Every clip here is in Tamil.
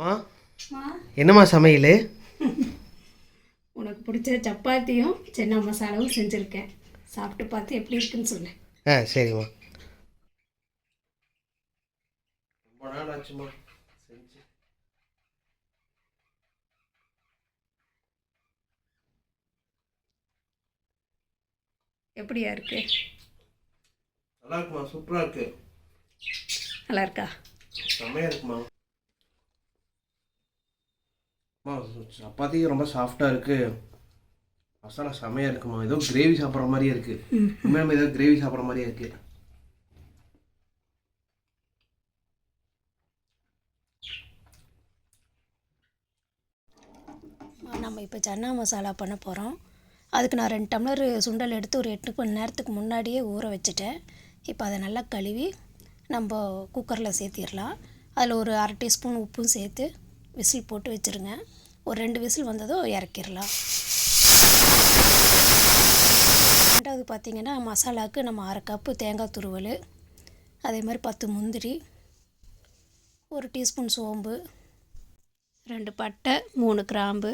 அம்மா. என்னம்மா சமையல்? உனக்கு பிடிச்ச சப்பாத்தியும் சென்னா மசாலாவும் செஞ்சுருக்கேன். சாப்பிட்டு பார்த்து எப்படி இருக்குன்னு சொல்லு. ஆ சரிம்மா. ரொம்ப நாள் ஆச்சுமா செஞ்சு. எப்படியா இருக்கு? நல்லா இருக்குமா சூப்பராக இருக்கு. நல்லா இருக்கா செம்மையாக இருக்குமா அம்மா சப்பாத்தி ரொம்ப சாஃப்டாக இருக்கு. மசாலா செம்மையாக இருக்குமா? ஏதோ கிரேவி சாப்பிட்ற மாதிரியே இருக்கு. உண்மையாலுமே ஏதோ கிரேவி சாப்பிட்ற மாதிரியே இருக்கு. நம்ம இப்போ சன்னா மசாலா பண்ண போகிறோம் அதுக்கு நான் ரெண்டு டம்ளர் சுண்டல் எடுத்து ஒரு எட்டு மணி நேரத்துக்கு முன்னாடியே ஊற வச்சுட்டேன். இப்போ அதை நல்லா கழுவி நம்ம குக்கரில் சேர்த்திடலாம். அதில் ஒரு அரை டீஸ்பூன் உப்பும் சேர்த்து விசில் போட்டு வச்சுருங்க. ஒரு ரெண்டு விசில் வந்ததோ இறக்கிடலாம் ரெண்டாவது பார்த்திங்கன்னா மசாலாவுக்கு நம்ம அரை கப்பு தேங்காய் துருவல் அதே மாதிரி பத்து முந்திரி ஒரு டீஸ்பூன் சோம்பு ரெண்டு பட்டை மூணு கிராம்பு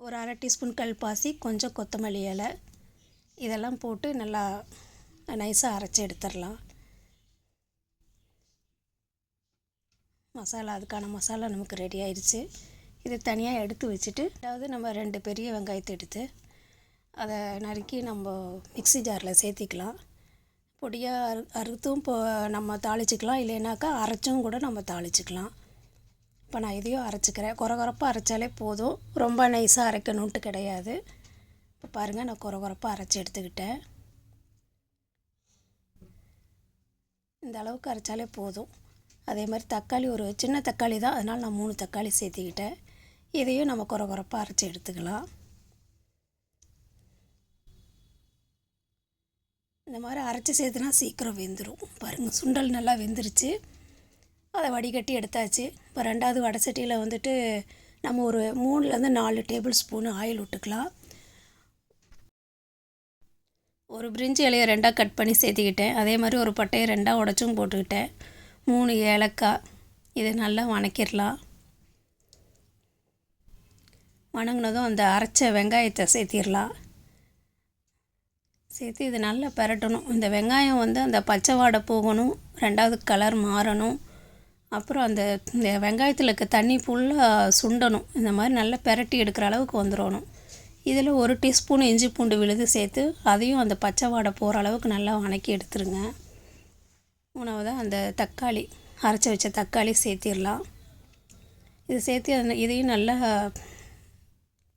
ஒரு அரை டீஸ்பூன் கல்பாசி கொஞ்சம் கொத்தமல்லி இலை. இதெல்லாம் போட்டு நல்லா நைஸாக அரைச்சி எடுத்துடலாம் மசாலா அதுக்கான மசாலா நமக்கு ரெடி ஆயிடுச்சு இதை தனியாக எடுத்து வச்சுட்டு அதாவது நம்ம ரெண்டு பெரிய வெங்காயத்தை எடுத்து அதை நறுக்கி நம்ம மிக்ஸி ஜாரில் சேர்த்திக்கலாம். பொடியாக அறு அறுத்தும் இப்போ நம்ம தாளிச்சிக்கலாம். இல்லைனாக்கா அரைச்சும் கூட நம்ம தாளிச்சிக்கலாம். இப்போ நான் இதையும் அரைச்சிக்கிறேன். குறை குறைப்பாக அரைச்சாலே போதும். ரொம்ப நைஸாக அரைக்கணுன்ட்டு கிடையாது. இப்போ பாருங்கள் நான் குறை குறைப்பாக அரைச்சி எடுத்துக்கிட்டேன். இந்த அளவுக்கு அரைச்சாலே போதும். அதே மாதிரி தக்காளி ஒரு சின்ன தக்காளி தான். அதனால் நான் மூணு தக்காளி சேர்த்துக்கிட்டேன். இதையும் நம்ம குறை குறைப்பாக அரைச்சி எடுத்துக்கலாம். இந்த மாதிரி அரைச்சி சேர்த்துனா சீக்கிரம் வெந்துடும் பாருங்கள் சுண்டல் நல்லா வெந்துருச்சு. அதை வடிகட்டி எடுத்தாச்சு. இப்போ ரெண்டாவது வடை சட்டியில் வந்துட்டு நம்ம ஒரு மூணுலேருந்து நாலு டேபிள் ஸ்பூன் ஆயில் விட்டுக்கலாம். ஒரு பிரிஞ்சி இலையை ரெண்டாக கட் பண்ணி சேர்த்துக்கிட்டேன். அதே மாதிரி ஒரு பட்டையை ரெண்டாக உடச்சும் போட்டுக்கிட்டேன். மூணு ஏலக்காய். இதை நல்லா வணக்கிடலாம். வணங்கினதும் அந்த அரைச்ச வெங்காயத்தை சேர்த்திடலாம். சேர்த்து இது நல்லா பரட்டணும். இந்த வெங்காயம் வந்து அந்த பச்சை வாடை போகணும். ரெண்டாவது கலர் மாறணும். அப்புறம் அந்த இந்த வெங்காயத்தில் இருக்க தண்ணி ஃபுல்லாக சுண்டணும். இந்த மாதிரி நல்லா பெரட்டி எடுக்கிற அளவுக்கு வந்துடணும். இதில் ஒரு டீஸ்பூன் இஞ்சி பூண்டு விழுது சேர்த்து அதையும் அந்த பச்சை வாடை போகிற அளவுக்கு நல்லா வணக்கி எடுத்துருங்க. மூணாவதாக அந்த தக்காளி அரைச்சி வச்ச தக்காளி சேர்த்திடலாம். இது சேர்த்து அந்த இதையும் நல்லா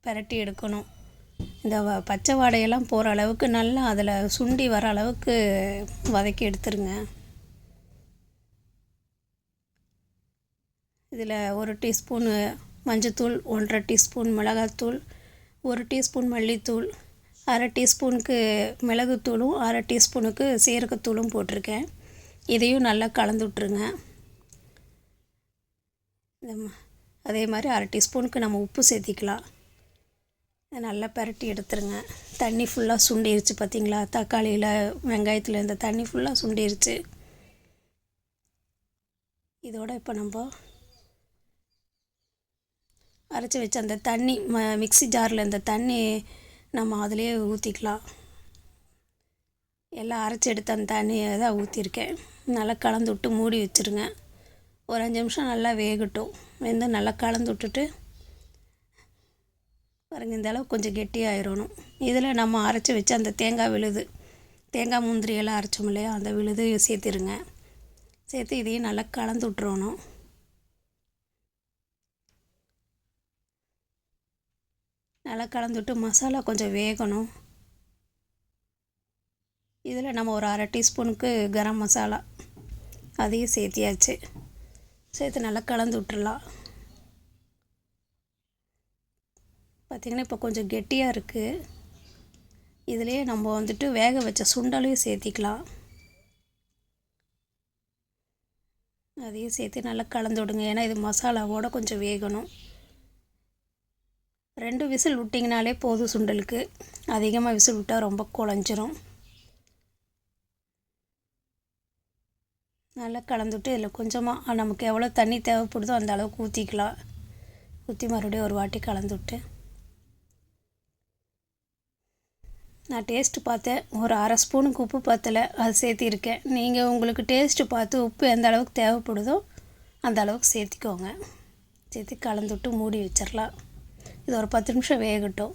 பரட்டி எடுக்கணும். இந்த வ- பச்சை வாடையெல்லாம் போகிற அளவுக்கு நல்லா அதில் சுண்டி வர அளவுக்கு வதக்கி எடுத்துருங்க. இதில் ஒரு டீஸ்பூனு மஞ்சத்தூள் ஒன்றரை டீஸ்பூன் மிளகாத்தூள் ஒரு டீஸ்பூன் மல்லித்தூள் அரை டீஸ்பூனுக்கு மிளகுத்தூளும் அரை டீஸ்பூனுக்கு சீரகத்தூளும் போட்டிருக்கேன். இதையும் நல்லா கலந்து விட்ருங்க அதே மாதிரி அரை டீஸ்பூனுக்கு நம்ம உப்பு சேர்த்திக்கலாம். நல்லா பரட்டி எடுத்துருங்க. தண்ணி ஃபுல்லாக சுண்டிருச்சு பார்த்தீங்களா? தக்காளியில் வெங்காயத்தில் இந்த தண்ணி ஃபுல்லாக சுண்டிருச்சு. இதோட இப்போ நம்ம அரைச்சி வச்ச அந்த தண்ணி ம மிக்ஸி ஜாரில் இந்த தண்ணி நம்ம அதிலே ஊற்றிக்கலாம் எல்லாம் அரைச்சி எடுத்து அந்த தண்ணியை தான் ஊற்றிருக்கேன் நல்லா கலந்து விட்டு மூடி வச்சுருங்க. ஒரு அஞ்சு நிமிஷம் நல்லா வேகட்டும். வெந்து நல்லா கலந்து விட்டுட்டு பாருங்க இந்த அளவு கொஞ்சம் கெட்டியாயிரணும். இதில் நம்ம அரைச்சி வச்ச அந்த தேங்காய் விழுது தேங்காய் முந்திரி எல்லாம் அரைச்சோம் இல்லையா அந்த விழுது சேர்த்திருங்க. சேர்த்து இதையும் நல்லா கலந்து விட்டுறணும். நல்லா கலந்து விட்டு மசாலா கொஞ்சம் வேகணும். இதில் நம்ம ஒரு அரை டீஸ்பூனுக்கு கரம் மசாலா அதையும் சேர்த்தியாச்சு. சேர்த்து நல்லா கலந்து விட்டுடலாம் பார்த்திங்கன்னா இப்போ கொஞ்சம் கெட்டியாக இருக்குது இதுலேயே நம்ம வந்துட்டு வேக வச்ச சுண்டலையும் சேர்த்திக்கலாம். அதையும் சேர்த்து நல்லா கலந்து விடுங்க. ஏன்னா இது மசாலாவோட கொஞ்சம் வேகணும். ரெண்டு விசில் விட்டிங்கனாலே போதும் சுண்டலுக்கு. அதிகமாக விசில் விட்டால் ரொம்ப குழஞ்சிரும். நல்லா கலந்துட்டு இதில் கொஞ்சமாக நமக்கு எவ்வளோ தண்ணி தேவைப்படுதோ அந்த அளவுக்கு ஊற்றிக்கலாம் ஊற்றி மறுபடியும் ஒரு வாட்டி கலந்துவிட்டு நான் டேஸ்ட்டு பார்த்தேன் ஒரு அரை ஸ்பூனுக்கு உப்பு பத்தலை அது சேர்த்திருக்கேன். நீங்கள் உங்களுக்கு டேஸ்ட்டு பார்த்து உப்பு எந்த அளவுக்கு தேவைப்படுதோ அந்த அளவுக்கு சேர்த்திக்கோங்க. சேர்த்து கலந்துவிட்டு மூடி வச்சிடலாம் இது ஒரு பத்து நிமிஷம் வேகட்டும்.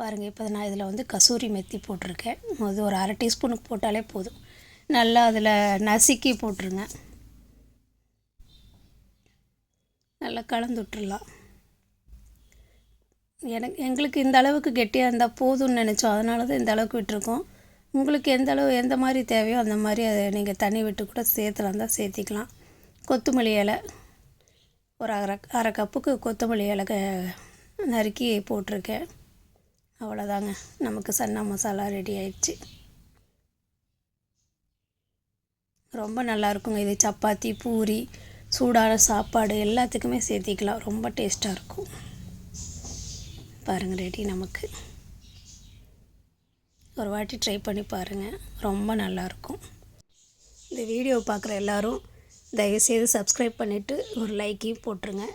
பாருங்கள் இப்போ நான் இதில் வந்து கசூரி மெத்தி போட்டிருக்கேன். அது ஒரு அரை டீஸ்பூனுக்கு போட்டாலே போதும். நல்லா அதில் நசுக்கி போட்டுருங்க. நல்லா கலந்து விட்டுறலாம். எனக்கு எங்களுக்கு இந்த அளவுக்கு கெட்டியாக இருந்தால் போதும்னு நினச்சோம். அதனால தான் இந்த அளவுக்கு விட்டுருக்கோம். உங்களுக்கு எந்த அளவு எந்த மாதிரி தேவையோ அந்த மாதிரி அதை நீங்கள் தண்ணி விட்டு கூட சேர்த்துலாம் தான் சேர்த்திக்கலாம். கொத்தமல்லி இலை ஒரு அரை அரை கப்புக்கு கொத்தமல்லி இலை நறுக்கி போட்டிருக்கேன். அவ்வளோதாங்க நமக்கு சன்னா மசாலா ரெடி ஆயிடுச்சு. ரொம்ப நல்லா இருக்குங்க இது சப்பாத்தி பூரி சூடான சாப்பாடு எல்லாத்துக்குமே சேர்த்திக்கலாம். ரொம்ப டேஸ்ட்டாக இருக்கும். பாருங்கள் ரெடி நமக்கு. ஒரு வாட்டி ட்ரை பண்ணி பாருங்கள் ரொம்ப நல்லாயிருக்கும். இந்த வீடியோ பார்க்குற எல்லோரும் தயவுசெய்து சப்ஸ்கிரைப் பண்ணிவிட்டு ஒரு லைக்கையும் போட்டுருங்க.